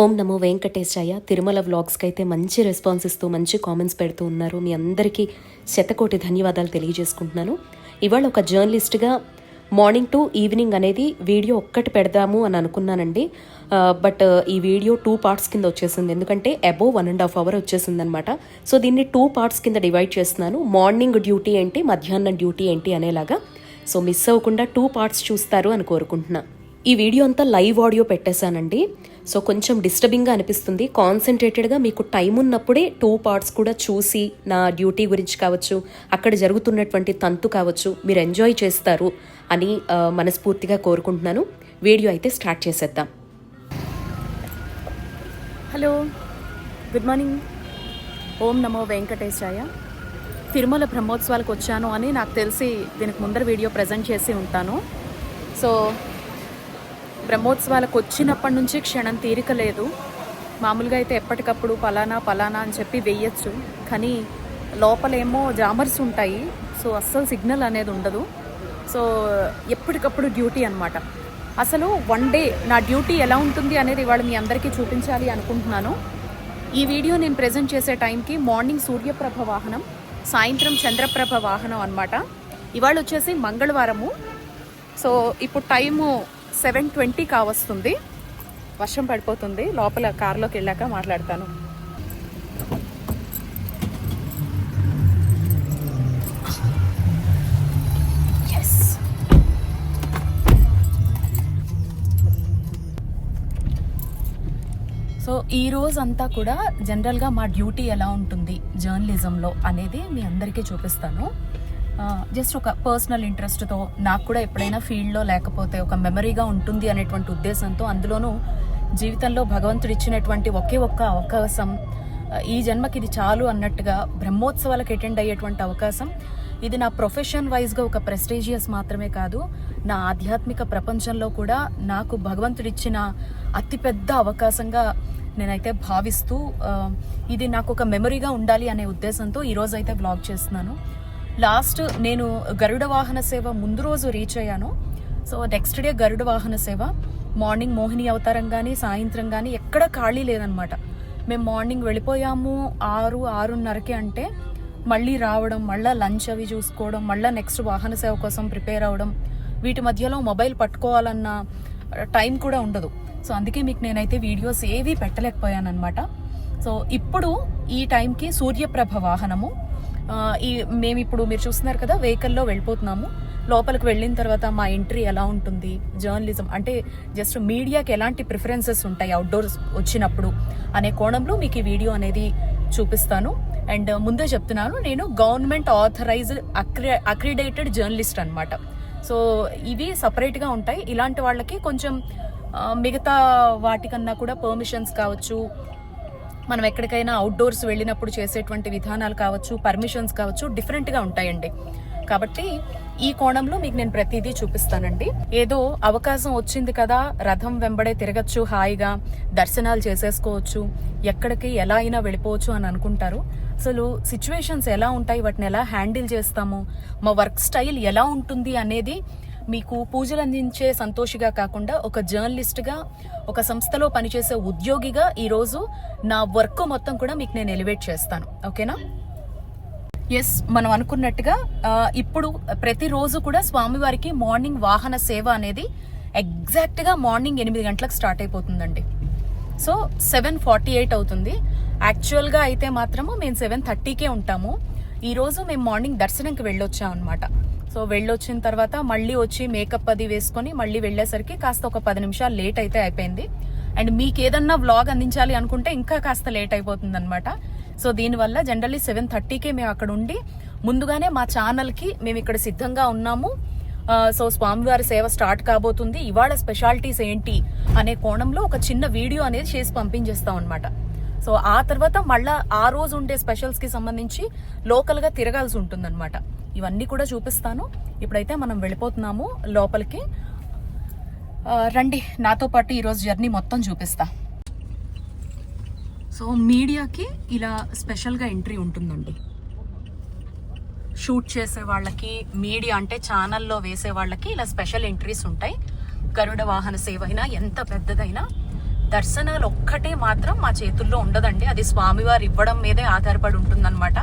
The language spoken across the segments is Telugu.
ఓం నమో వెంకటేశాయ. తిరుమల వ్లాగ్స్కి అయితే మంచి రెస్పాన్స్ ఇస్తూ మంచి కామెంట్స్ పెడుతూ ఉన్నారు. మీ అందరికీ శతకోటి ధన్యవాదాలు తెలియజేసుకుంటున్నాను. ఇవాళ ఒక జర్నలిస్ట్గా మార్నింగ్ టు ఈవినింగ్ అనేది వీడియో ఒక్కటి పెడదాము అని అనుకున్నానండి. బట్ ఈ వీడియో టూ పార్ట్స్ కింద వచ్చేసింది. ఎందుకంటే above one and half hour వచ్చేసింది అనమాట సో దీన్ని టూ పార్ట్స్ కింద డివైడ్ చేస్తున్నాను. మార్నింగ్ డ్యూటీ ఏంటి మధ్యాహ్నం డ్యూటీ ఏంటి అనేలాగా. సో మిస్ అవ్వకుండా టూ పార్ట్స్ చూస్తారు అని కోరుకుంటున్నా. ఈ వీడియో అంతా లైవ్ ఆడియో పెట్టేశానండి. సో కొంచెం డిస్టర్బింగ్గా అనిపిస్తుంది. కాన్సన్ట్రేటెడ్గా మీకు టైం ఉన్నప్పుడే టూ పార్ట్స్ కూడా చూసి నా డ్యూటీ గురించి కావచ్చు అక్కడ జరుగుతున్నటువంటి తంతు కావచ్చు మీరు ఎంజాయ్ చేస్తారు అని మనస్ఫూర్తిగా కోరుకుంటున్నాను. వీడియో అయితే స్టార్ట్ చేసేద్దాం. హలో గుడ్ మార్నింగ్ ఓం నమో వెంకటేశాయ. తిరుమల బ్రహ్మోత్సవాలకు వచ్చాను అని నాకు తెలిసి దీనికి ముందర వీడియో ప్రజెంట్ చేసి ఉంటాను. సో బ్రహ్మోత్సవాలకు వచ్చినప్పటి నుంచి క్షణం తీరిక లేదు మామూలుగా అయితే ఎప్పటికప్పుడు పలానా పలానా అని చెప్పి వేయచ్చు కానీ లోపలేమో జామర్స్ ఉంటాయి. సో అస్సలు సిగ్నల్ అనేది ఉండదు. సో ఎప్పటికప్పుడు డ్యూటీ అనమాట అసలు వన్ డే నా డ్యూటీ ఎలా ఉంటుంది అనేది ఇవాళ మీ అందరికీ చూపించాలి అనుకుంటున్నాను. ఈ వీడియో నేను ప్రజెంట్ చేసే టైంకి మార్నింగ్ సూర్యప్రభ వాహనం సాయంత్రం చంద్రప్రభ వాహనం అనమాట ఇవాళ వచ్చేసి మంగళవారము. సో ఇప్పుడు టైము సెవెన్ ట్వంటీ కావస్తుంది. వర్షం పడిపోతుంది. లోపల కారులోకి వెళ్ళాక మాట్లాడతాను. ఎస్ సో ఈ రోజు అంతా కూడా జనరల్గా మా డ్యూటీ ఎలా ఉంటుంది? జర్నలిజంలో అనేది మీ అందరికీ చూపిస్తాను. జస్ట్ ఒక పర్సనల్ ఇంట్రెస్ట్తో నాకు కూడా ఎప్పుడైనా ఫీల్డ్లో లేకపోతే ఒక మెమరీగా ఉంటుంది అనేటువంటి ఉద్దేశంతో అందులోనూ జీవితంలో భగవంతుడు ఇచ్చినటువంటి ఒకే ఒక్క అవకాశం ఈ జన్మకి ఇది చాలు అన్నట్టుగా బ్రహ్మోత్సవాలకు అటెండ్ అయ్యేటువంటి అవకాశం. ఇది నా ప్రొఫెషన్ వైజ్గా ఒక ప్రెస్టీజియస్ మాత్రమే కాదు నా ఆధ్యాత్మిక ప్రపంచంలో కూడా నాకు భగవంతుడిచ్చిన అతిపెద్ద అవకాశంగా నేనైతే భావిస్తూ ఇది నాకు ఒక మెమరీగా ఉండాలి అనే ఉద్దేశంతో ఈరోజైతే బ్లాగ్ చేస్తున్నాను. లాస్ట్ నేను గరుడ వాహన సేవ ముందు రోజు రీచ్ అయ్యాను. సో నెక్స్ట్ డే గరుడ వాహన సేవ. మార్నింగ్ మోహిని అవతారం కానీ సాయంత్రం కానీ ఎక్కడ ఖాళీ లేదనమాట. మేము మార్నింగ్ వెళ్ళిపోయాము ఆరు ఆరున్నరకి అంటే మళ్ళీ రావడం మళ్ళీ లంచ్ అవి చూసుకోవడం మళ్ళీ నెక్స్ట్ వాహన సేవ కోసం ప్రిపేర్ అవ్వడం వీటి మధ్యలో మొబైల్ పట్టుకోవాలన్న టైం కూడా ఉండదు. సో అందుకే మీకు నేనైతే వీడియోస్ ఏవి పెట్టలేకపోయాను అనమాట సో ఇప్పుడు ఈ టైంకి సూర్యప్రభ వాహనము. ఈ మేము ఇప్పుడు మీరు చూస్తున్నారు కదా వెహికల్లో వెళ్ళిపోతున్నాము. లోపలికి వెళ్ళిన తర్వాత మా ఎంట్రీ ఎలా ఉంటుంది? జర్నలిజం అంటే జస్ట్ మీడియాకి ఎలాంటి ప్రిఫరెన్సెస్ ఉంటాయి అవుట్డోర్స్ వచ్చినప్పుడు అనే కోణంలో మీకు ఈ వీడియో అనేది చూపిస్తాను. అండ్ ముందే చెప్తున్నాను నేను గవర్నమెంట్ ఆథరైజ్డ్ అక్రి అక్రిడేటెడ్ జర్నలిస్ట్ అనమాట సో ఇవి సపరేట్గా ఉంటాయి. ఇలాంటి వాళ్ళకి కొంచెం మిగతా వాటికన్నా కూడా పర్మిషన్స్ కావచ్చు మనం ఎక్కడికైనా అవుట్డోర్స్ వెళ్ళినప్పుడు చేసేటువంటి విధానాలు కావచ్చు పర్మిషన్స్ కావచ్చు డిఫరెంట్గా ఉంటాయండి. కాబట్టి ఈ కోణంలో మీకు నేను ప్రతిదీ చూపిస్తానండి. ఏదో అవకాశం వచ్చింది కదా రథం వెంబడే తిరగచ్చు హాయిగా దర్శనాలు చేసేసుకోవచ్చు ఎక్కడికి ఎలా అయినా వెళ్ళిపోవచ్చు అని అనుకుంటారు. అసలు సిచ్యువేషన్స్ ఎలా ఉంటాయి? వాటిని ఎలా హ్యాండిల్ చేస్తాము? మా వర్క్ స్టైల్ ఎలా ఉంటుంది అనేది మీకు పూజలు అందించే సంతోషిగా కాకుండా ఒక జర్నలిస్ట్గా ఒక సంస్థలో పనిచేసే ఉద్యోగిగా ఈరోజు నా వర్క్ మొత్తం కూడా మీకు నేను ఎలివేట్ చేస్తాను. ఓకేనా? ఎస్ మనం అనుకున్నట్టుగా ఇప్పుడు ప్రతిరోజు కూడా స్వామివారికి మార్నింగ్ వాహన సేవ అనేది ఎగ్జాక్ట్గా మార్నింగ్ ఎనిమిది గంటలకు స్టార్ట్ అయిపోతుందండి. సో సెవెన్ ఫార్టీ ఎయిట్ అవుతుంది. యాక్చువల్గా అయితే మాత్రము మేము సెవెన్ థర్టీకే ఉంటాము. ఈరోజు మేము మార్నింగ్ దర్శనంకి వెళ్ళొచ్చాం అనమాట సో వెళ్ళొచ్చిన తర్వాత మళ్ళీ వచ్చి మేకప్ అది వేసుకొని మళ్ళీ వెళ్ళేసరికి కాస్త ఒక పది నిమిషాలు లేట్ అయితే అయిపోయింది. అండ్ మీకు ఏదన్నా వ్లాగ్ అందించాలి అనుకుంటే ఇంకా కాస్త లేట్ అయిపోతుంది అనమాట సో దీనివల్ల జనరల్లీ సెవెన్ థర్టీకే మేము అక్కడ ఉండి ముందుగానే మా ఛానల్కి మేము ఇక్కడ సిద్ధంగా ఉన్నాము. సో స్వామివారి సేవ స్టార్ట్ కాబోతుంది. ఇవాళ స్పెషాలిటీస్ ఏంటి అనే కోణంలో ఒక చిన్న వీడియో అనేది చేసి పంపించేస్తాం అనమాట సో ఆ తర్వాత మళ్ళా ఆ రోజు ఉండే స్పెషల్స్కి సంబంధించి లోకల్గా తిరగాల్సి ఉంటుంది ఇవన్నీ కూడా చూపిస్తాను. ఇప్పుడైతే మనం వెళ్ళిపోతున్నాము లోపలికి. రండి నాతో పాటు ఈరోజు జర్నీ మొత్తం చూపిస్తా. సో మీడియాకి ఇలా స్పెషల్గా ఎంట్రీ ఉంటుందండి. షూట్ చేసే వాళ్ళకి మీడియా అంటే ఛానల్లో వేసే వాళ్ళకి ఇలా స్పెషల్ ఎంట్రీస్ ఉంటాయి. గరుడ వాహన సేవ అయినా ఎంత పెద్దదైనా దర్శనాలు ఒక్కటే మాత్రం మా చేతుల్లో ఉండదండి. అది స్వామివారు ఇవ్వడం మీదే ఆధారపడి ఉంటుందన్నమాట.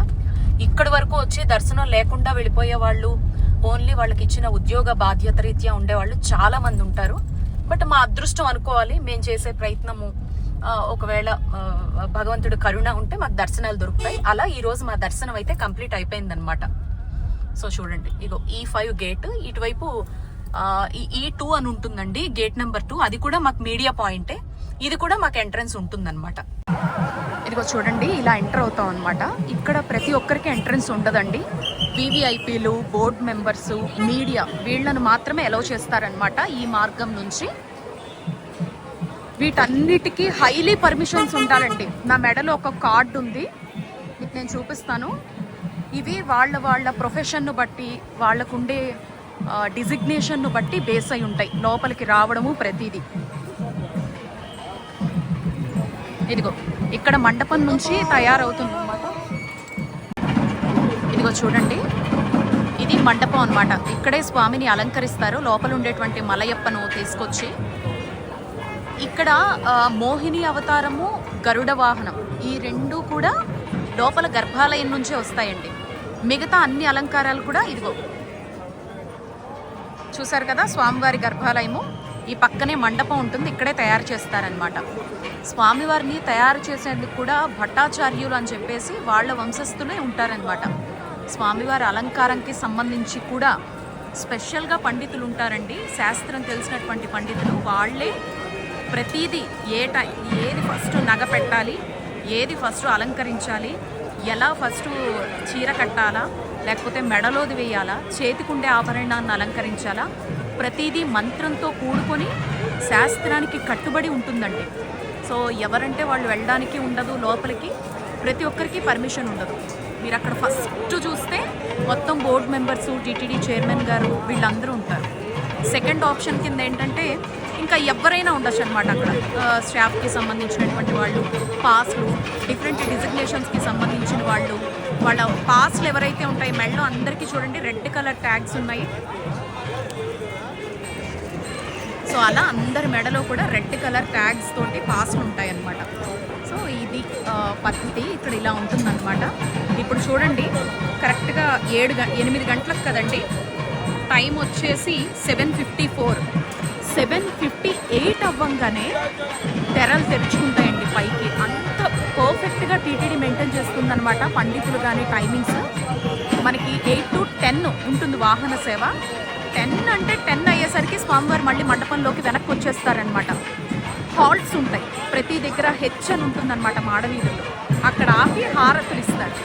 ఇక్కడి వరకు వచ్చి దర్శనం లేకుండా వెళ్ళిపోయే వాళ్ళు ఓన్లీ వాళ్ళకి ఇచ్చిన ఉద్యోగ బాధ్యత రీత్యా ఉండేవాళ్ళు చాలా మంది ఉంటారు. బట్ మా అదృష్టం అనుకోవాలి మేము చేసే ప్రయత్నము ఒకవేళ భగవంతుడు కరుణ ఉంటే మాకు దర్శనాలు దొరుకుతాయి. అలా ఈ రోజు మా దర్శనం అయితే కంప్లీట్ అయిపోయింది సో చూడండి ఇగో ఈ ఫైవ్ గేట్ ఇటువైపు ఈ ఈ టూ అని ఉంటుందండి గేట్ నెంబర్ టూ. అది కూడా మాకు మీడియా పాయింటే. ఇది కూడా మాకు ఎంట్రన్స్ ఉంటుందన్నమాట. ఇదిగో చూడండి ఇలా ఎంటర్ అవుతాం అనమాట ఇక్కడ ప్రతి ఒక్కరికి ఎంట్రన్స్ ఉండదండి. వివిఐపీలు బోర్డ్ మెంబర్స్ మీడియా వీళ్ళను మాత్రమే అలౌ చేస్తారనమాట ఈ మార్గం నుంచి. వీటన్నిటికీ హైలీ పర్మిషన్స్ ఉంటారండి నా మెడలో ఒక కార్డు ఉంది. మీకు నేను చూపిస్తాను. ఇవి వాళ్ళ వాళ్ళ ప్రొఫెషన్ను బట్టి వాళ్ళకుండే డిజిగ్నేషన్ను బట్టి బేస్ అయి ఉంటాయి. లోపలికి రావడము ప్రతిదీ. ఇదిగో ఇక్కడ మండపం నుంచి తయారవుతుంది అనమాట ఇదిగో చూడండి ఇది మండపం అన్నమాట. ఇక్కడే స్వామిని అలంకరిస్తారు లోపల ఉండేటువంటి మలయప్పను తీసుకొచ్చి. ఇక్కడ మోహిని అవతారము గరుడ వాహనం. ఈ రెండు కూడా లోపల గర్భాలయం నుంచే వస్తాయండి. మిగతా అన్ని అలంకారాలు కూడా ఇదిగో. చూసారు కదా స్వామివారి గర్భాలయము? ఈ పక్కనే మండపం ఉంటుంది ఇక్కడే తయారు చేస్తారనమాట స్వామివారిని తయారు చేసేందుకు కూడా భట్టాచార్యులు అని చెప్పేసి వాళ్ళ వంశస్థులే ఉంటారనమాట స్వామివారి అలంకారంకి సంబంధించి కూడా స్పెషల్గా పండితులు ఉంటారండి శాస్త్రం తెలిసినటువంటి పండితులు వాళ్ళే ప్రతిదీ ఏ టై ఏది ఫస్ట్ నగ పెట్టాలి ఏది ఫస్ట్ అలంకరించాలి ఎలా ఫస్ట్ చీర కట్టాలా లేకపోతే మెడలోది వేయాలా చేతికుండే ఆభరణాన్ని అలంకరించాలా ప్రతిదీ మంత్రంతో కూడుకొని శాస్త్రానికి కట్టుబడి ఉంటుందండి. సో ఎవరంటే వాళ్ళు వెళ్ళడానికి ఉండదు లోపలికి ప్రతి ఒక్కరికి పర్మిషన్ ఉండదు. మీరు అక్కడ ఫస్ట్ చూస్తే మొత్తం బోర్డు మెంబర్స్ టీటీడీ చైర్మన్ గారు వీళ్ళందరూ ఉంటారు. సెకండ్ ఆప్షన్ కింద ఏంటంటే ఇంకా ఎవరైనా ఉండొచ్చు అనమాట అక్కడ. స్టాఫ్కి సంబంధించినటువంటి వాళ్ళు పాస్లు డిఫరెంట్ డిజిగ్నేషన్స్కి సంబంధించిన వాళ్ళు వాళ్ళ పాస్లు ఎవరైతే ఉంటాయి మెడలో అందరికీ చూడండి రెడ్ కలర్ ట్యాగ్స్ ఉన్నాయి. సో అలా అందరి మెడలో కూడా రెడ్ కలర్ ట్యాగ్స్ తోటి పాసులు ఉంటాయి అన్నమాట సో ఇది ఆ, పద్ధతి ఇక్కడ ఇలా ఉంటుందన్నమాట. ఇప్పుడు చూడండి కరెక్ట్గా ఏడు గ ఎనిమిది గంటలకు కదండి టైం వచ్చేసి seven fifty four. Seven fifty eight అవ్వంగానే తెరలు తెరుచుకుంటాయండి పైకి. అంత పర్ఫెక్ట్గా టీటీడీ మెయింటైన్ చేస్తుందన్నమాట పండితులు కానీ టైమింగ్స్. మనకి ఎయిట్ టు టెన్ ఉంటుంది వాహన సేవ. టెన్ అంటే టెన్ అయ్యేసరికి స్వామివారు మళ్ళీ మండపంలోకి వెనక్కి వచ్చేస్తారనమాట హాల్ట్స్ ఉంటాయి. ప్రతి దగ్గర హెచ్ అని ఉంటుందన్నమాట మాడవీధుల్లో. అక్కడ ఆపి హారతులు ఇస్తారు.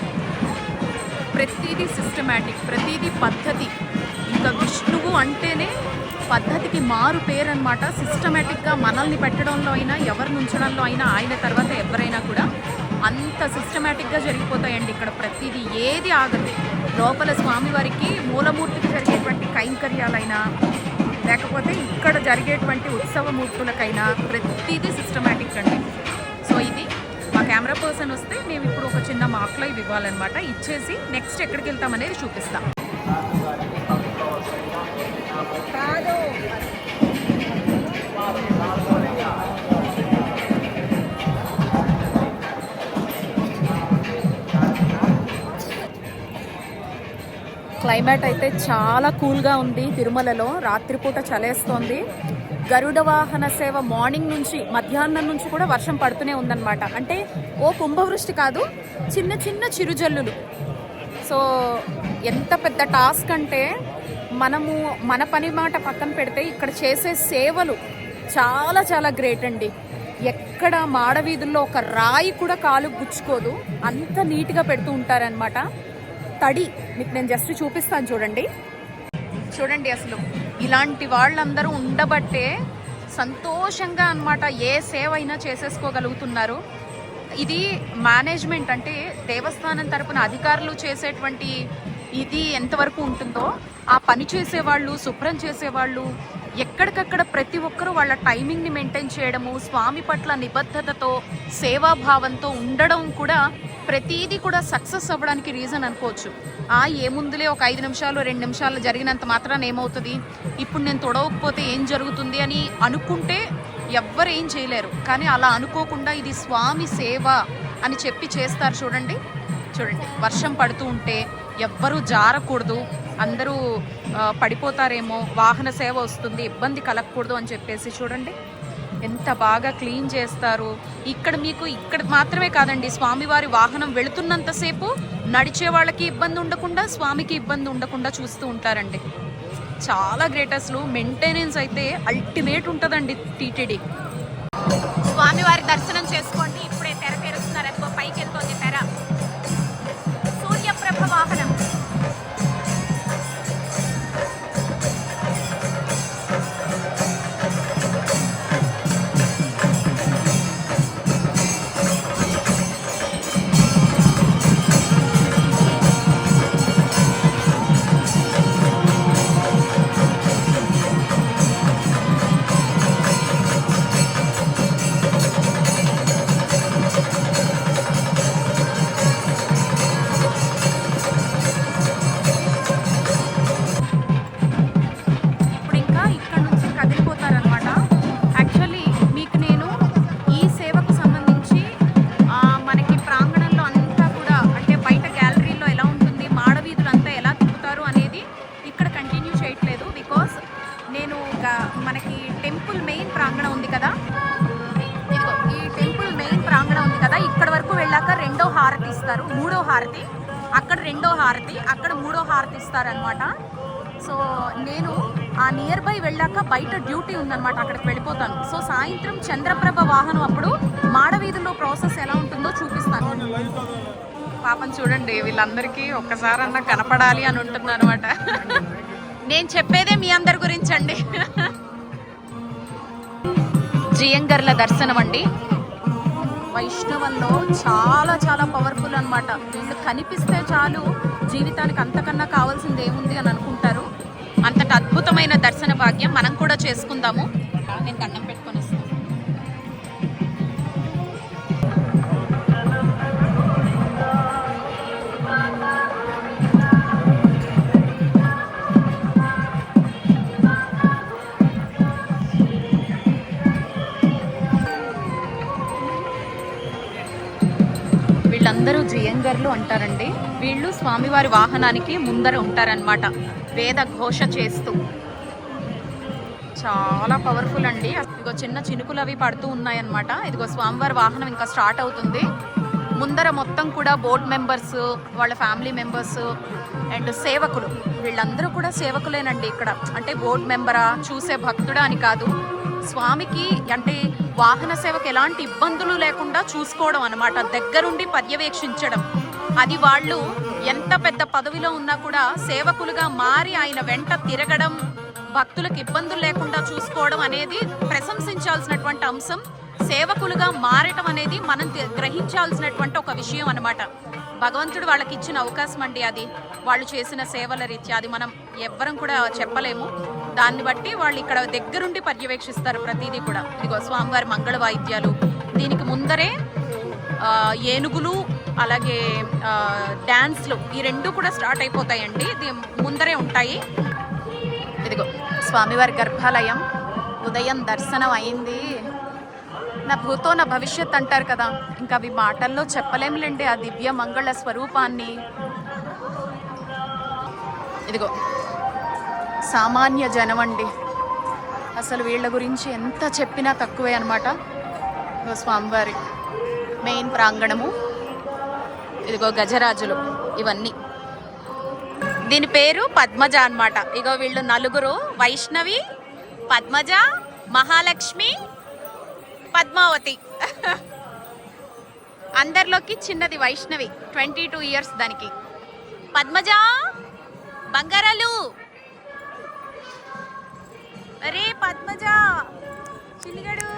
ప్రతిదీ సిస్టమేటిక్ ప్రతిదీ పద్ధతి. ఇంకా విష్ణువు అంటేనే పద్ధతికి మారు పేరు అనమాట సిస్టమేటిక్గా మనల్ని పెట్టడంలో అయినా ఎవరిని ఉంచడంలో అయినా ఆయన తర్వాత ఎవరైనా కూడా అంత సిస్టమేటిక్గా జరిగిపోతాయండి. ఇక్కడ ప్రతిదీ ఏది ఆగదు. లోపల స్వామివారికి మూలమూర్తికి జరిగేటువంటి కైంకర్యాలైనా లేకపోతే ఇక్కడ జరిగేటువంటి ఉత్సవమూర్తులకైనా ప్రతిదీ సిస్టమేటిక్ అండి. సో ఇది మా కెమెరా పర్సన్ వస్తే మేము ఇప్పుడు ఒక చిన్న మాక్లో లైవ్ ఇవ్వాలన్నమాట. ఇచ్చేసి నెక్స్ట్ ఎక్కడికి వెళ్తామనేది చూపిస్తాం. క్లైమేట్ అయితే చాలా కూల్గా ఉంది తిరుమలలో. రాత్రిపూట చలేస్తోంది. గరుడ వాహన సేవ మార్నింగ్ నుంచి మధ్యాహ్నం నుంచి కూడా వర్షం పడుతూనే ఉందన్నమాట. అంటే ఓ కుంభవృష్టి కాదు చిన్న చిన్న చిరుజల్లులు. సో ఎంత పెద్ద టాస్క్ అంటే మనము మన పని మాట పక్కన పెడితే ఇక్కడ చేసే సేవలు చాలా చాలా గ్రేట్ అండి. ఎక్కడ మాడవీధుల్లో ఒక రాయి కూడా కాలు గుచ్చుకోదు. అంత నీట్గా పెడుతూ ఉంటారనమాట తడి. మీకు నేను జస్ట్ చూపిస్తాను చూడండి. చూడండి అసలు ఇలాంటి వాళ్ళందరూ ఉండబట్టే సంతోషంగా అన్నమాట ఏ సేవ అయినా చేసేసుకోగలుగుతున్నారు. ఇది మేనేజ్మెంట్ అంటే దేవస్థానం తరపున అధికారులు చేసేటువంటి ఇది ఎంతవరకు ఉంటుందో ఆ పని చేసేవాళ్ళు శుభ్రం చేసేవాళ్ళు ఎక్కడికక్కడ ప్రతి ఒక్కరూ వాళ్ళ టైమింగ్ని మెయింటైన్ చేయడము స్వామి పట్ల నిబద్ధతతో సేవాభావంతో ఉండడం కూడా ప్రతిదీ కూడా సక్సెస్ అవ్వడానికి రీజన్ అనుకోవచ్చు. ఆ ఏముందులే ఒక ఐదు నిమిషాలు రెండు నిమిషాలు జరిగినంత మాత్రాన ఏమవుతుంది? ఇప్పుడు నేను తొడవకపోతే ఏం జరుగుతుంది అని అనుకుంటే ఎవ్వరు ఏం చేయలేరు. కానీ అలా అనుకోకుండా ఇది స్వామి సేవ అని చెప్పి చేస్తారు చూడండి. చూడండి వర్షం పడుతూ ఉంటే ఎవ్వరూ జారకూడదు అందరూ పడిపోతారేమో వాహన సేవ వస్తుంది ఇబ్బంది కలగకూడదు అని చెప్పేసి చూడండి. ఎంత బాగా క్లీన్ చేస్తారు. ఇక్కడ మీకు ఇక్కడ మాత్రమే కాదండి స్వామివారి వాహనం వెళుతున్నంతసేపు నడిచే వాళ్ళకి ఇబ్బంది ఉండకుండా స్వామికి ఇబ్బంది ఉండకుండా చూస్తూ ఉంటారండి. చాలా గ్రేట్ అసలు. మెయింటెనెన్స్ అయితే అల్టిమేట్ ఉంటుందండి టీటీడీ స్వామివారి దర్శనం చేసుకోండి. ఇప్పుడే తెర తెరుస్తున్నారు. ఎక్కువ పైకి వెళ్తుంది తెర. సూర్యప్రభ ఉంది కదా ఇక్కడ వరకు వెళ్ళాక రెండో హారతి ఇస్తారు మూడో హారతి. అక్కడ రెండో హారతి అక్కడ మూడో హారతి ఇస్తారనమాట సో నేను ఆ నియర్ బై వెళ్ళాక బయట డ్యూటీ ఉందన్నమాట అక్కడికి వెళ్ళిపోతాను. సో సాయంత్రం చంద్రప్రభ వాహనం అప్పుడు మాడవీధుల్లో ప్రాసెస్ ఎలా ఉంటుందో చూపిస్తాను. పాపం చూడండి వీళ్ళందరికీ ఒక్కసారన్నా కనపడాలి అని ఉంటుంది అనమాట నేను చెప్పేదే మీ అందరి గురించి అండి జియంగర్ల దర్శనం అండి వైష్ణవంలో చాలా చాలా పవర్ఫుల్ అన్నమాట. వీళ్ళు కనిపిస్తే చాలు జీవితానికి అంతకన్నా కావాల్సింది ఏముంది అని అనుకుంటారు. అంతటి అద్భుతమైన దర్శన భాగ్యం మనం కూడా చేసుకుందాము. నేను దండం పెట్టుకొని వస్తాను అంటారండి. వీళ్ళు స్వామివారి వాహనానికి ముందర ఉంటారనమాట వేద ఘోష చేస్తూ. చాలా పవర్ఫుల్ అండి. ఇదిగో చిన్న చినుకులు అవి పడుతూ ఉన్నాయన్నమాట. ఇదిగో స్వామివారి వాహనం ఇంకా స్టార్ట్ అవుతుంది. ముందర మొత్తం కూడా బోర్డ్ మెంబర్స్ వాళ్ళ ఫ్యామిలీ మెంబర్స్ అండ్ సేవకులు. వీళ్ళందరూ కూడా సేవకులేనండి ఇక్కడ. అంటే బోర్డ్ మెంబరా చూసే భక్తుడా అని కాదు. స్వామికి అంటే వాహన సేవకు ఎలాంటి ఇబ్బందులు లేకుండా చూసుకోవడం అనమాట దగ్గరుండి పర్యవేక్షించడం. అది వాళ్ళు ఎంత పెద్ద పదవిలో ఉన్నా కూడా సేవకులుగా మారి ఆయన వెంట తిరగడం భక్తులకు ఇబ్బందులు లేకుండా చూసుకోవడం అనేది ప్రశంసించాల్సినటువంటి అంశం. సేవకులుగా మారటం అనేది మనం గ్రహించాల్సినటువంటి ఒక విషయం అనమాట భగవంతుడు వాళ్ళకి ఇచ్చిన అవకాశం అండి అది. వాళ్ళు చేసిన సేవల రీత్యా అది మనం ఎవ్వరం కూడా చెప్పలేము. దాన్ని బట్టి వాళ్ళు ఇక్కడ దగ్గరుండి పర్యవేక్షిస్తారు ప్రతిదీ కూడా. ఇదిగో స్వామివారి మంగళ వాయిద్యాలు. దీనికి ముందరే ఏనుగులు అలాగే డ్యాన్స్లు ఈ రెండు కూడా స్టార్ట్ అయిపోతాయండి. ముందరే ఉంటాయి. ఇదిగో స్వామివారి గర్భాలయం ఉదయం దర్శనం అయింది. నా భూతో నా భవిష్యత్ అంటారు కదా ఇంకా అవి మాటల్లో చెప్పలేంలేండి ఆ దివ్య మంగళ స్వరూపాన్ని. ఇదిగో సామాన్య జనం అండి. అసలు వీళ్ళ గురించి ఎంత చెప్పినా తక్కువే అనమాట ఇదిగో స్వామివారి మెయిన్ ప్రాంగణము. ఇదిగో గజరాజులు ఇవన్నీ. దీని పేరు పద్మజ అన్నమాట. ఇగో వీళ్ళు నలుగురు వైష్ణవి పద్మజ మహాలక్ష్మి పద్మావతి. అందరిలోకి చిన్నది వైష్ణవి ట్వంటీ టూ ఇయర్స్ దానికి. పద్మజ బంగారాలు. అరే పద్మజ! చిన్నగడు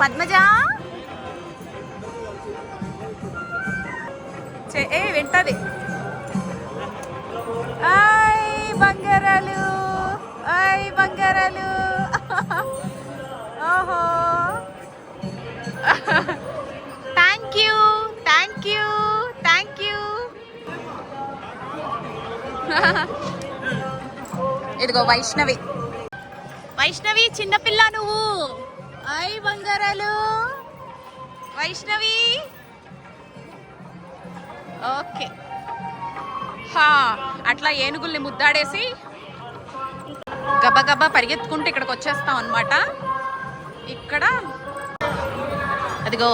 పద్మజ! చే- ఏ వింటది. ఆయ్ బంగారాలు! ఆయ్ బంగారాలు! ఓహో! Thank you thank you! ఇదిగో వైష్ణవి. వైష్ణవి చిన్నపిల్ల నువ్వు. ఐ బంగారాలు. వైష్ణవి. ఓకే. హా అట్లా ఏనుగుల్ని ముద్దాడేసి గబగబా పరిగెత్తుకుంటూ ఇక్కడికి వచ్చేస్తాం అనమాట ఇక్కడ అదిగో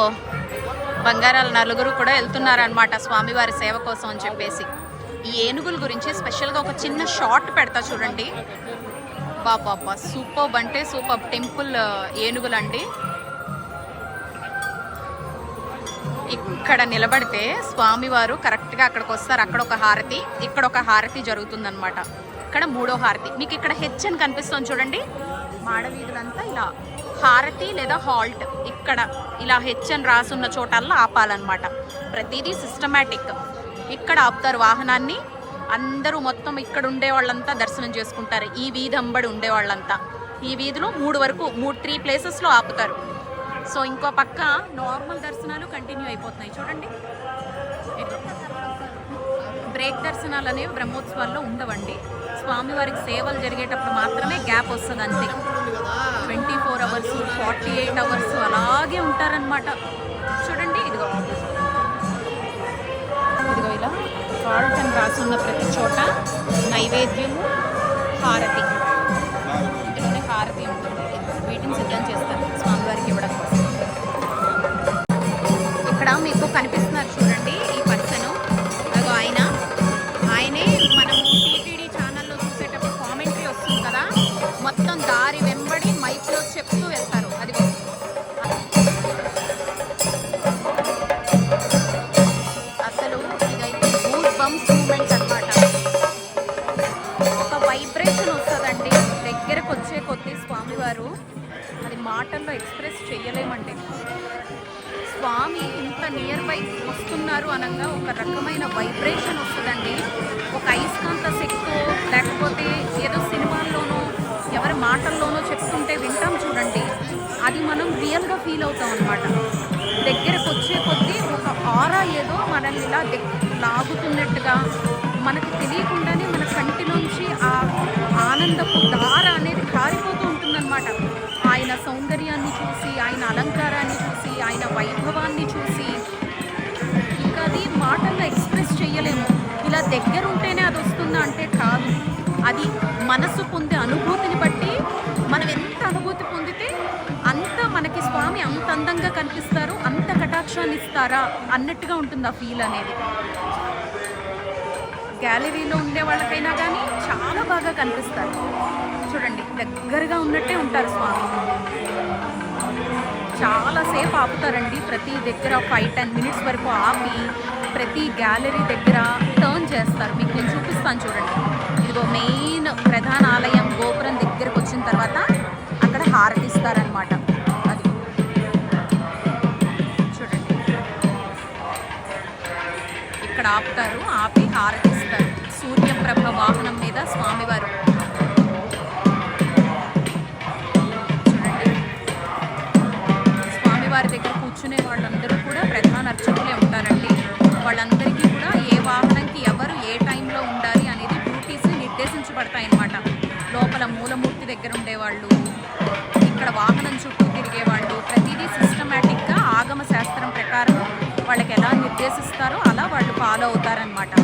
బంగారాల నలుగురు కూడా వెళ్తున్నారనమాట స్వామివారి సేవ కోసం అని చెప్పేసి. ఈ ఏనుగుల గురించి స్పెషల్గా ఒక చిన్న షార్ట్ పెడతా చూడండి. బాబా సూపర్ అంటే సూపర్ టెంపుల్ ఏనుగులు అండి ఇక్కడ నిలబడితే స్వామివారు కరెక్ట్గా అక్కడికి వస్తారు. అక్కడ ఒక హారతి ఇక్కడ ఒక హారతి జరుగుతుందనమాట ఇక్కడ మూడో హారతి. మీకు ఇక్కడ హెచ్ అని కనిపిస్తుంది చూడండి. మాడవీధులంతా ఇలా హారతి లేదా హాల్ట్ ఇక్కడ ఇలా హెచ్ అని రాసున్న చోటల్లో ఆపాలన్నమాట. ప్రతిదీ సిస్టమేటిక్ ఇక్కడ ఆపుతారు వాహనాన్ని. అందరూ మొత్తం ఇక్కడ ఉండే వాళ్ళంతా దర్శనం చేసుకుంటారు. ఈ వీధి అంబడి ఉండే వాళ్ళంతా ఈ వీధిలో మూడు వరకు మూడు త్రీ ప్లేసెస్లో ఆపుతారు. సో ఇంకో పక్క నార్మల్ దర్శనాలు కంటిన్యూ అయిపోతున్నాయి. చూడండి. బ్రేక్ దర్శనాలు అనేవి బ్రహ్మోత్సవాల్లో ఉండవండి. స్వామివారికి సేవలు జరిగేటప్పుడు మాత్రమే గ్యాప్ వస్తుంది అంతే twenty four hours forty eight hours అలాగే ఉంటారనమాట చూడండి ఇదిగో. ఇలా ఫాల్ట్ అని రాసున్న ప్రతి చోట నైవేద్యము హారతి. ఇందులోనే హారతి ఉంటుంది. వీటిని సిద్ధం చేస్తారు. మాటల్లో ఎక్స్ప్రెస్ చేయలేమంటే స్వామి ఇంత నియర్ బై వస్తున్నారు అనగా ఒక రకమైన వైబ్రేషన్ వస్తుందండి. ఒక అయస్కాంత శక్తో లేకపోతే ఏదో సినిమాల్లోనో ఎవరి మాటల్లోనో చెప్తుంటే వింటాం చూడండి. అది మనం రియల్గా ఫీల్ అవుతాం అనమాట దగ్గరకు వచ్చే కొద్దీ ఒక ఆరా ఏదో మనల్ని ఇలా లాగుతున్నట్టుగా మనకు తెలియకుండానే మన కంటిలోంచి ఆ సౌందర్యాన్ని చూసి ఆయన అలంకారాన్ని చూసి ఆయన వైభవాన్ని చూసి ఇంకా అది మాటల్లో ఎక్స్ప్రెస్ చేయలేము. ఇలా దగ్గర ఉంటేనే అది వస్తుందా అంటే కాదు. అది మనసు పొందే అనుభూతిని బట్టి మనం ఎంత అనుభూతి పొందితే అంత మనకి స్వామి అంత అందంగా కనిపిస్తారు అంత కటాక్షాన్ని ఇస్తారా అన్నట్టుగా ఉంటుంది ఆ ఫీల్ అనేది. గ్యాలరీలో ఉండే వాళ్ళకైనా కానీ చాలా బాగా కనిపిస్తారు. చూడండి దగ్గరగా ఉన్నట్టే ఉంటారు స్వామి. చాలాసేపు ఆపుతారండి. ప్రతి దగ్గర ఫైవ్ టెన్ మినిట్స్ వరకు ఆపి ప్రతి గ్యాలరీ దగ్గర టర్న్ చేస్తారు. మీకు నేను చూపిస్తాను చూడండి. ఇదిగో మెయిన్ ప్రధాన ఆలయం గోపురం దగ్గరకు వచ్చిన తర్వాత అక్కడ హారతిస్తారనమాట అది. చూడండి. ఇక్కడ ఆపుతారు ఆపి హారతిస్తారు. సూర్యప్రభ వాహనం మీద స్వామివారు. కూడా ప్రధాన అర్చకులే ఉంటారండి. వాళ్ళందరికీ కూడా ఏ వాహనంకి ఎవరు ఏ టైంలో ఉండాలి అనేది డ్యూటీస్ నిర్దేశించబడతాయి అన్నమాట లోపల మూలమూర్తి దగ్గర ఉండేవాళ్ళు ఇక్కడ వాహనం చుట్టూ తిరిగేవాళ్ళు ప్రతిదీ సిస్టమేటిక్గా ఆగమ శాస్త్రం ప్రకారం వాళ్ళకి ఎలా నిర్దేశిస్తారో అలా వాళ్ళు ఫాలో అవుతారనమాట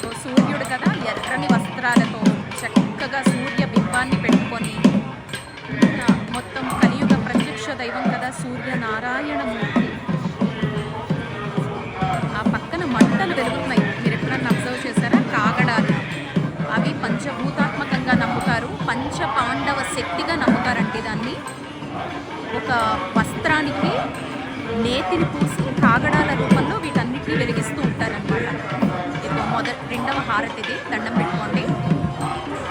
సో సూర్యుడు కదా ఎర్రని వస్త్రాలతో చక్కగా సూర్య బింబాన్ని పెట్టుకొని మొత్తం కలియుగ ప్రత్యక్ష దైవం కదా సూర్య మంటలు వెలుగుతున్నాయి. మీరు ఎప్పుడన్నా అబ్జర్వ్ చేశారా? కాగడాలు. అవి పంచభూతాత్మకంగా నమ్ముతారు. పంచ పాండవ శక్తిగా నమ్ముతారండి దాన్ని. ఒక వస్త్రానికి నేతిని పూసి కాగడాల రూపంలో వీటన్నిటిని వెలిగిస్తూ ఉంటారనమాట ఇది మొదటి రెండవ హారతిది. దండం పెట్టుకోండి.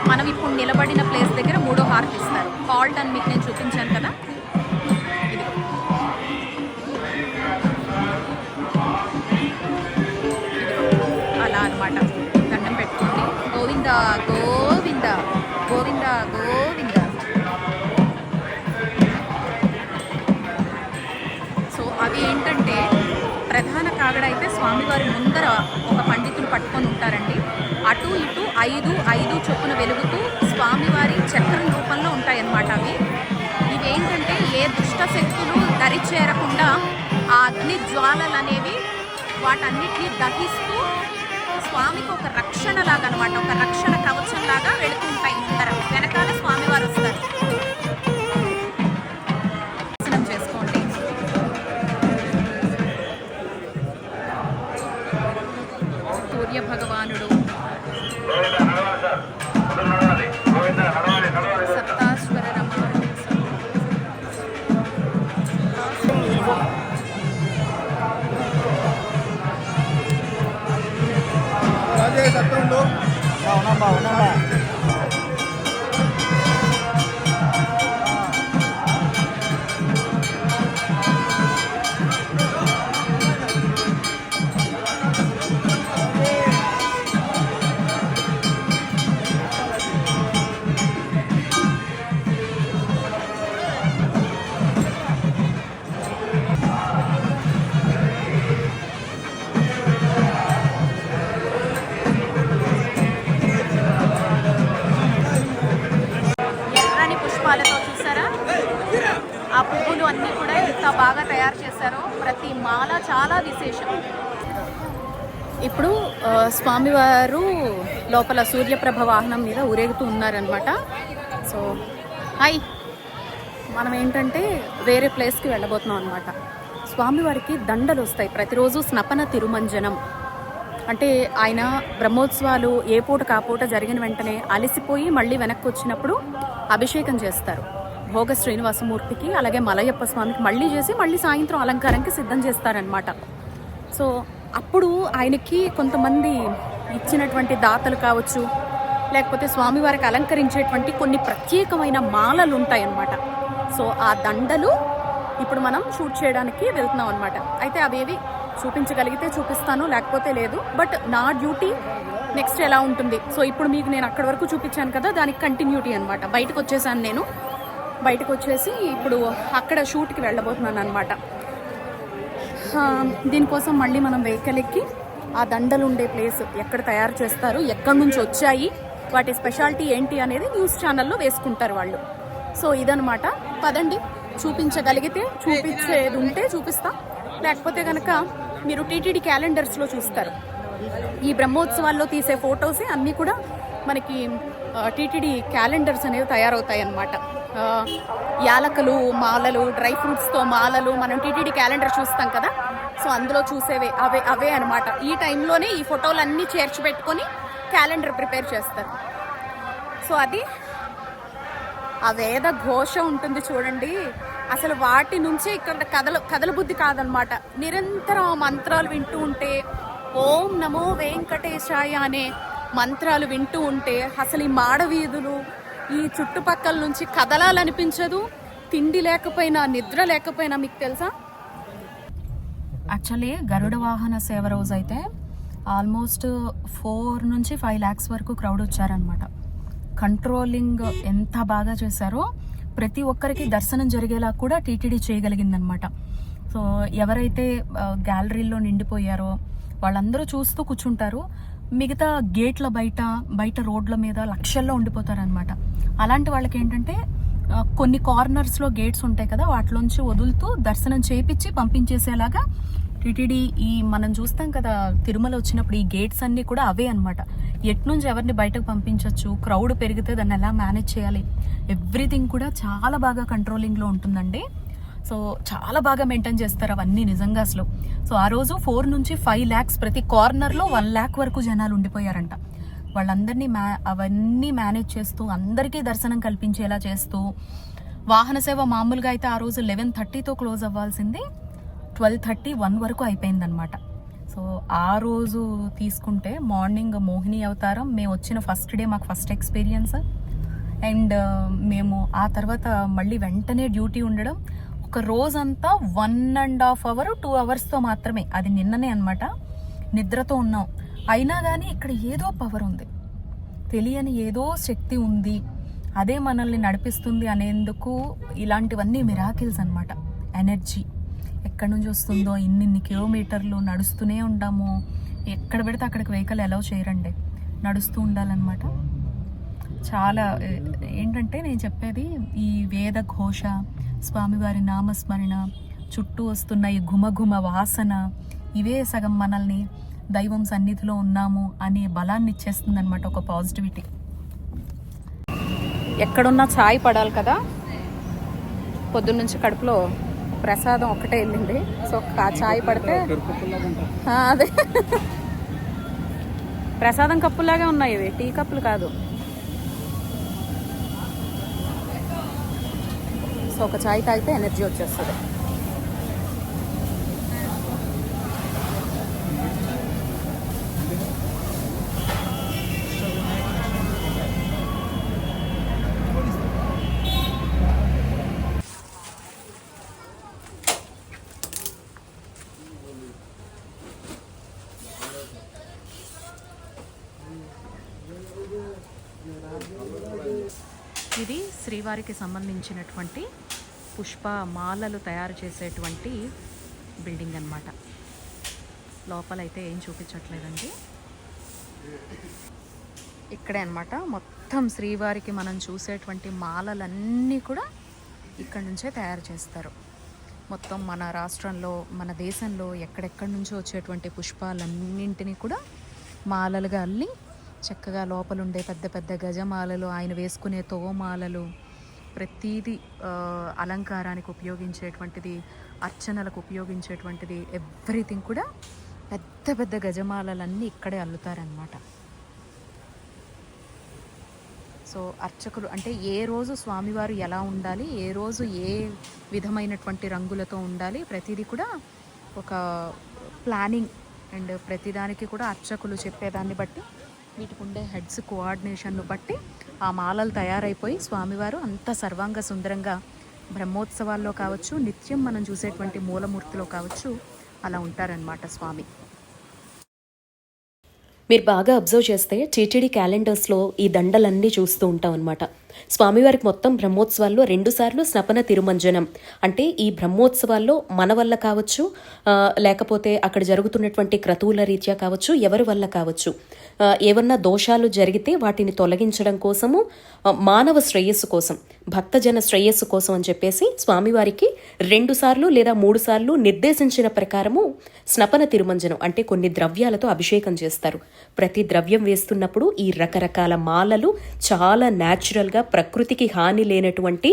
మనం ఇప్పుడు నిలబడిన ప్లేస్ దగ్గర మూడో హారతి ఇస్తారు. హాల్ట్ అని మీకు నేను చూపించాను కదా. పెట్టుకొని ఉంటారండి. అటు ఇటు ఐదు ఐదు చొప్పున వెలుగుతూ స్వామివారి చక్రం రూపంలో ఉంటాయన్నమాట అవి. ఇవేంటంటే ఏ దుష్ట శక్తులు దరి చేరకుండా ఆ అగ్ని జ్వాలలు అనేవి వాటన్నిటిని దహిస్తూ స్వామికి ఒక రక్షణ లాగా అనమాట ఒక రక్షణ కవచం లాగా వెళుతూ ఉంటాయి ఉంటారు వెనకాల స్వామివారు వస్తారు. సూర్య భగవానుడు సప్తాశ్వర రమణుడు రాజే సత్తుండు పుష్పాలతో చూసారా? ఆ పువ్వులు అన్నీ కూడా ఎంత బాగా తయారు చేశారో. ప్రతి మాల చాలా విశేషం. ఇప్పుడు స్వామివారు లోపల సూర్యప్రభ వాహనం మీద ఊరేగుతూ ఉన్నారనమాట సో హాయ్. మనం ఏంటంటే వేరే ప్లేస్కి వెళ్ళబోతున్నాం అనమాట స్వామివారికి దండలు వస్తాయి. ప్రతిరోజు స్నపన తిరుమంజనం. అంటే ఆయన బ్రహ్మోత్సవాలు ఏ పూట కాపూట జరిగిన వెంటనే అలసిపోయి మళ్ళీ వెనక్కి వచ్చినప్పుడు అభిషేకం చేస్తారు. భోగ శ్రీనివాసమూర్తికి అలాగే మలయప్ప స్వామికి మళ్ళీ చేసి మళ్ళీ సాయంత్రం అలంకారానికి సిద్ధం చేస్తారనమాట సో అప్పుడు ఆయనకి కొంతమంది ఇచ్చినటువంటి దాతలు కావచ్చు లేకపోతే స్వామివారికి అలంకరించేటువంటి కొన్ని ప్రత్యేకమైన మాలలు ఉంటాయన్నమాట సో ఆ దండలు ఇప్పుడు మనం షూట్ చేయడానికి వెళ్తున్నాం అనమాట అయితే అవేవి చూపించగలిగితే చూపిస్తాను లేకపోతే లేదు. బట్ నా డ్యూటీ నెక్స్ట్ ఎలా ఉంటుంది? సో ఇప్పుడు మీకు నేను అక్కడి వరకు చూపించాను కదా దానికి కంటిన్యూటీ అనమాట బయటకు వచ్చేసాను నేను. బయటకు వచ్చేసి ఇప్పుడు అక్కడ షూట్కి వెళ్ళబోతున్నాను అనమాట దీనికోసం మళ్ళీ మనం వెహికల్ ఎక్కి ఆ దండలు ఉండే ప్లేస్ ఎక్కడ తయారు చేస్తారు ఎక్కడి నుంచి వచ్చాయి వాటి స్పెషాలిటీ ఏంటి అనేది న్యూస్ ఛానల్లో వేసుకుంటారు వాళ్ళు. సో ఇదనమాట పదండి. చూపించగలిగితే చూపించేది ఉంటే చూపిస్తా. లేకపోతే కనుక మీరు టీటీడీ క్యాలెండర్స్లో చూస్తారు. ఈ బ్రహ్మోత్సవాల్లో తీసే ఫొటోసే అన్నీ కూడా మనకి టీటీడీ క్యాలెండర్స్ అనేవి తయారవుతాయి అన్నమాట యాలకులు మాలలు డ్రై ఫ్రూట్స్తో మాలలు మనం టీటీడీ క్యాలెండర్ చూస్తాం కదా. సో అందులో చూసేవే అవే అవే అనమాట ఈ టైంలోనే ఈ ఫోటోలు అన్నీ చేర్చి పెట్టుకొని క్యాలెండర్ ప్రిపేర్ చేస్తారు. సో అది ఆ వేద ఘోష ఉంటుంది చూడండి. అసలు వాటి నుంచి ఇక్కడ కథల కథల బుద్ధి కాదనమాట నిరంతరం ఆ మంత్రాలు వింటూ ఉంటే ఓం నమో వెంకటేశాయ అనే మంత్రాలు వింటూ ఉంటే అసలు ఈ మాడవీధులు ఈ చుట్టుపక్కల నుంచి కదలాలనిపించదు తిండి లేకపోయినా నిద్ర లేకపోయినా మీకు తెలుసా? యాక్చువల్లీ గరుడ వాహన సేవ రోజు అయితే ఆల్మోస్ట్ ఫోర్ నుంచి ఫైవ్ ల్యాక్స్ వరకు క్రౌడ్ వచ్చారనమాట కంట్రోలింగ్ ఎంత బాగా చేశారో ప్రతి ఒక్కరికి దర్శనం జరిగేలా కూడా టీటీడీ చేయగలిగిందనమాట సో ఎవరైతే గ్యాలరీలో నిండిపోయారో వాళ్ళందరూ చూస్తూ కూర్చుంటారు. మిగతా గేట్ల బయట బయట రోడ్ల మీద లక్షల్లో ఉండిపోతారనమాట అలాంటి వాళ్ళకి ఏంటంటే కొన్ని కార్నర్స్లో గేట్స్ ఉంటాయి కదా వాటిలోంచి వదులుతూ దర్శనం చేపించి పంపించేసేలాగా టీటీడీ ఈ మనం చూస్తాం కదా తిరుమల వచ్చినప్పుడు ఈ గేట్స్ అన్నీ కూడా అవే అనమాట ఎట్నుంచి ఎవరిని బయటకు పంపించవచ్చు క్రౌడ్ పెరిగితే దాన్ని ఎలా మేనేజ్ చేయాలి? ఎవ్రీథింగ్ కూడా చాలా బాగా కంట్రోలింగ్లో ఉంటుందండి. సో చాలా బాగా మెయింటైన్ చేస్తారు అవన్నీ నిజంగా అసలు. సో ఆ రోజు ఫోర్ నుంచి ఫైవ్ ల్యాక్స్ ప్రతి కార్నర్లో వన్ ల్యాక్ వరకు జనాలు ఉండిపోయారంట. వాళ్ళందరినీ మ్యా అవన్నీ మేనేజ్ చేస్తూ అందరికీ దర్శనం కల్పించేలా చేస్తూ వాహన సేవ మామూలుగా అయితే ఆ రోజు లెవెన్ థర్టీతో క్లోజ్ అవ్వాల్సింది. ట్వెల్వ్ థర్టీ వన్ వరకు అయిపోయిందనమాట సో ఆ రోజు తీసుకుంటే మార్నింగ్ మోహిని అవతారం మేము వచ్చిన ఫస్ట్ డే మాకు ఫస్ట్ ఎక్స్పీరియన్స్ అండ్ మేము ఆ తర్వాత మళ్ళీ వెంటనే డ్యూటీ ఉండడం ఒక రోజంతా one and half hour two అవర్స్తో మాత్రమే. అది నిన్ననే అనమాట నిద్రతో ఉన్నాం. అయినా కానీ ఇక్కడ ఏదో పవర్ ఉంది. తెలియని ఏదో శక్తి ఉంది. అదే మనల్ని నడిపిస్తుంది అనేందుకు ఇలాంటివన్నీ మిరాకిల్స్ అనమాట ఎనర్జీ ఎక్కడి నుంచి వస్తుందో ఇన్నిన్ని కిలోమీటర్లు నడుస్తూనే ఉంటాము. ఎక్కడ పెడితే అక్కడికి వెహికల్ అలౌ చేయరండి. నడుస్తూ ఉండాలన్నమాట. చాలా ఏంటంటే నేను చెప్పేది ఈ వేద ఘోష స్వామివారి నామస్మరణ చుట్టూ వస్తున్న ఈ ఘుమఘుమ వాసన ఇవే సగం మనల్ని దైవం సన్నిధిలో ఉన్నాము అనే బలాన్ని ఇచ్చేస్తుంది అనమాట ఒక పాజిటివిటీ ఎక్కడున్నా ఛాయ్ పడాలి కదా? పొద్దున్నుంచి కడుపులో ప్రసాదం ఒక్కటే వెళ్ళింది. సో ఆ ఛాయ్ పడితే అదే. ప్రసాదం కప్పులాగే ఉన్నాయి ఇవి. టీ కప్పులు కాదు. సో ఒక చాయ్ తాగితే ఎనర్జీ వచ్చేస్తుంది ఇది శ్రీవారికి సంబంధించినటువంటి పుష్ప మాలలు తయారు చేసేటువంటి బిల్డింగ్ అన్నమాట. లోపలైతే ఏం చూపించట్లేదండి. ఇక్కడే అనమాట మొత్తం శ్రీవారికి మనం చూసేటువంటి మాలలన్నీ కూడా ఇక్కడ నుంచే తయారు చేస్తారు. మొత్తం మన రాష్ట్రంలో మన దేశంలో ఎక్కడెక్కడి నుంచో వచ్చేటువంటి పుష్పాలన్నింటినీ కూడా మాలలుగా అల్లి చక్కగా లోపలుండే పెద్ద పెద్ద గజమాలలు ఆయన వేసుకునే తోమాలలు ప్రతీది అలంకారానికి ఉపయోగించేటువంటిది అర్చనలకు ఉపయోగించేటువంటిది ఎవ్రీథింగ్ కూడా పెద్ద పెద్ద గజమాలలన్నీ ఇక్కడే అల్లుతారనమాట సో అర్చకులు అంటే ఏ రోజు స్వామివారు ఎలా ఉండాలి ఏ రోజు ఏ విధమైనటువంటి రంగులతో ఉండాలి ప్రతిదీ కూడా ఒక ప్లానింగ్ అండ్ ప్రతిదానికి కూడా అర్చకులు చెప్పేదాన్ని బట్టి వీటికి ఉండే హెడ్స్ కోఆర్డినేషన్ను బట్టి ఆ మాలలు తయారైపోయి స్వామివారు అంత సర్వాంగ సుందరంగా బ్రహ్మోత్సవాల్లో కావచ్చు నిత్యం మనం చూసేటువంటి మూలమూర్తిలో కావచ్చు అలా ఉంటారనమాట స్వామి. మీరు బాగా అబ్జర్వ్ చేస్తే టీటీడీ క్యాలెండర్స్లో ఈ దండలన్నీ చూస్తూ ఉంటాం అనమాట స్వామివారికి మొత్తం బ్రహ్మోత్సవాల్లో రెండుసార్లు స్నపన తిరుమంజనం. అంటే ఈ బ్రహ్మోత్సవాల్లో మన వల్ల కావచ్చు లేకపోతే అక్కడ జరుగుతున్నటువంటి క్రతువుల రీత్యా కావచ్చు ఎవరి వల్ల కావచ్చు. ఏమన్నా దోషాలు జరిగితే వాటిని తొలగించడం కోసము మానవ శ్రేయస్సు కోసం భక్తజన శ్రేయస్సు కోసం అని చెప్పేసి స్వామివారికి రెండు సార్లు లేదా మూడు సార్లు నిర్దేశించిన ప్రకారము స్నపన తిరుమంజనం అంటే కొన్ని ద్రవ్యాలతో అభిషేకం చేస్తారు. ప్రతి ద్రవ్యం వేస్తున్నప్పుడు ఈ రకరకాల మాలలు చాలా న్యాచురల్గా ప్రకృతికి హాని లేనటువంటి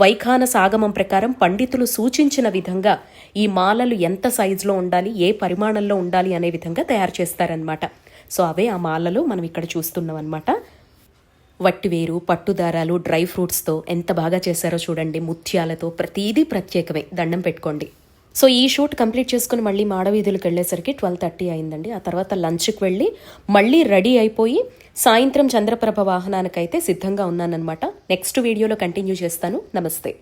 వైఖాన సాగమం ప్రకారం పండితులు సూచించిన విధంగా ఈ మాలలు ఎంత సైజులో ఉండాలి ఏ పరిమాణంలో ఉండాలి అనే విధంగా తయారు చేస్తారనమాట సో అవే ఆ మాలలు మనం ఇక్కడ చూస్తున్నాం అనమాట వట్టివేరు పట్టుదారాలు డ్రై ఫ్రూట్స్తో ఎంత బాగా చేశారో చూడండి ముత్యాలతో ప్రతీదీ ప్రత్యేకమే. దండం పెట్టుకోండి. సో ఈ షూట్ కంప్లీట్ చేసుకుని మళ్ళీ మాడవీధులకు వెళ్ళేసరికి ట్వెల్వ్ థర్టీ అయిందండి. ఆ తర్వాత లంచ్కి వెళ్ళి మళ్ళీ రెడీ అయిపోయి సాయంత్రం చంద్రప్రభ వాహనానికైతే సిద్ధంగా ఉన్నానన్నమాట. నెక్స్ట్ వీడియోలో కంటిన్యూ చేస్తాను. నమస్తే.